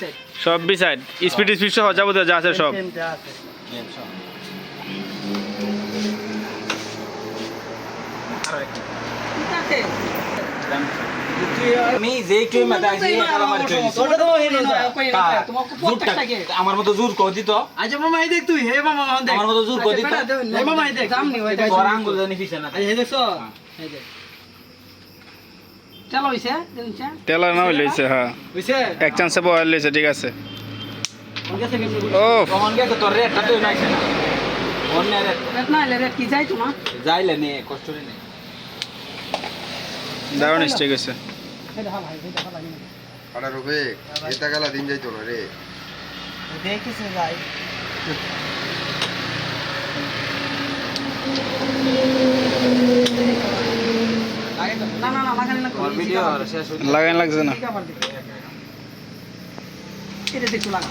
Side সব beside speed speed সহ যাবতীয় যা আছে সব। আমার মতো জোর কর দিত। আচ্ছা মামা এই তুই হে মামা হন দেখ। আমার মতো জোর করে দিত। আঙ্গুল জানি দেখ হইছে দিনছে তেল না হইলেছে হ্যাঁ। হইছে? এক চান্সে বয় লইছে ঠিক আছে। ও তখন গেছে তোর রেটটা তুই নাইছে না অন্য রেট রেট না কি যাই তোমা যাইলে নে কষ্ট নে। দারুণ ভালো লাগে আরে রবে এটা গেলা দিন যাইতো না রে। দেখিস ভাই না না না লাগানি না তোর ভিডিও শেষ হইছে লাগাই লাগছে না। এটা দেখো লাগা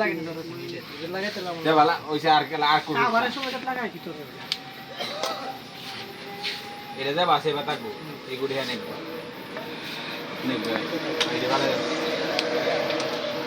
লাগে না লাগাইতে ওইসে আর আর কোন আবার সময় লাগাই কি তোর বাসে এই হ্যাঁ নেব এই যে বালা আমার ভালো।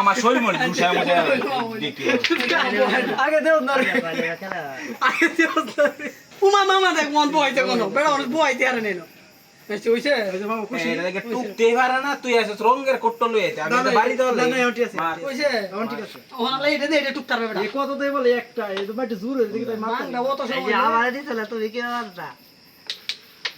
আমার শরীর মনে আগে দেও আগে দেও না উমা মামা দেখ মন বইতে কোন। বেড়া মানুষ বইতে আর পারে না তুই এসে রঙের কোট্ট লই আইতে। আমি তো বাড়ি দলে না না ওটি আছে। কইছে এখন ঠিক আছে। ওখানে লাই এটা দে এটা টুকতার বেটা। কত দেই বলে? একটা জোর হইছে দেখি মাথা না ও তো সময়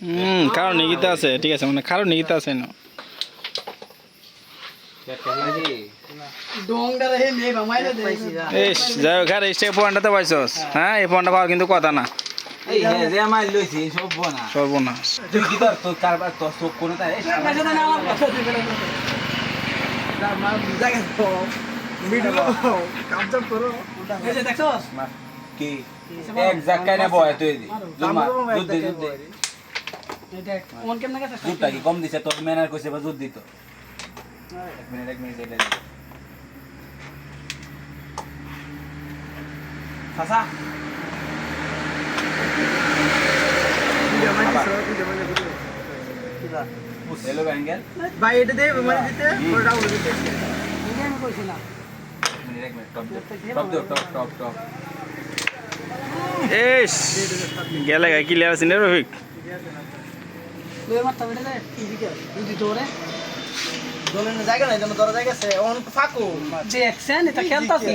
হুম কারও নিগিতা আছে ঠিক আছে মানে কারও নিগিতা আছে না ডোংটা রে নে যাই হোক আর স্টেপ পয়েন্টটাতে পাইছস। হ্যাঁ এই পয়েন্টটা পাওয়ার কিন্তু কথা না। এই হে যে মাইল লইছি সব বনা। সর্বনাশ তুই কি তোর তোর কারবার তোর চোখ কোনে তাই কাছে না আমার কথা দিবে না দা মা জায়গা তো মিডল কামটা করো এই যে দেখছস? কি? এক জায়গায় না বয় তুই দুধ দে দুধ দে এই দেখ মন কেমন গেছে দুধটা কি কম দিছে? তোর ম্যানার কইছে বা দুধ দিত। এক মিনিট এক মিনিট এটা। চাচা? হ্যালো ব্যাঙ্গেল ভাই এটা দে মানে দিতে ওটা উড়ে দিতে। আমি কইছিলাম এক মিনিট এক minute top top top top top. S গেলে গা ক্লিয়ার আছে রফিক? লয়ে মারতা বেটা দে ইদিকে ইদি দলের জায়গা নাই যেন ধরা জায়গা আছে অন ফাকো। দেখছেন এটা খেলতাছি।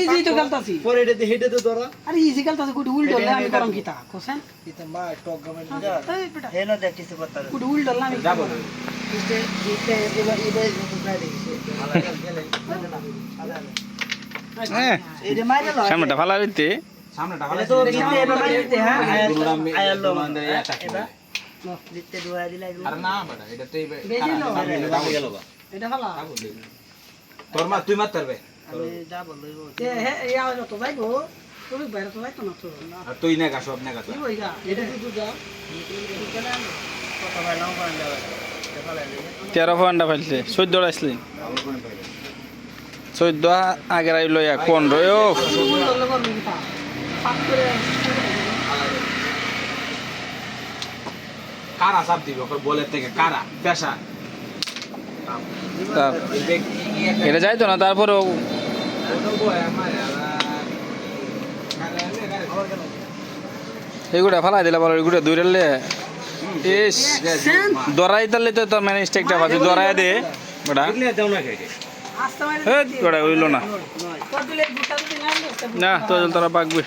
ইজি তো খেলতাছি। পরে এটা হেডে তো ধরা। আরে ইজি খেলতাছি গুড উল্টো হলে আমি করম কিতা কোসেন? ইতা মা টক গমে যা এই বেটা। দেখ কিছু করতা গুড উল্টো হলে আমি যা বলো। ইতে ইতে এবার এবার বুঝাই দিছে হ্যাঁ। এটা মাইরা লয়। সামনেটা ফালা দিতে। সামনেটা তো দিতে হ্যাঁ। আয়াল্লো মানে এটা। দিতে দুয়া দিলা আর না বড় এটা তুই বেজি লো। এটা ভালো তোর মা তুই মার পারবে? এ হে ইয়া তো যাইবো তুমি বাইরে তো যাইতো না তো। আর তুই না গা সব না গা কি হইগা এটা তুই যা কত ভাই নাও করে যাবে তেরো পয়েন্টটা ফেলছে চোদ্দ আসলি চোদ্দ আগের আইল এক পনেরো কারা চাপ দিবে? ওকে বলের থেকে কারা? পেশা? তা এটা যাইতো না তারপরেও এগুলা ফালাই দিলে বলো এগুলো দুই রেলে ইস দরাই তাহলে তো মানে স্টেকটা ভাবছি দরাই দে ওটা ওটা হইল না। না তো তারা পাকবে।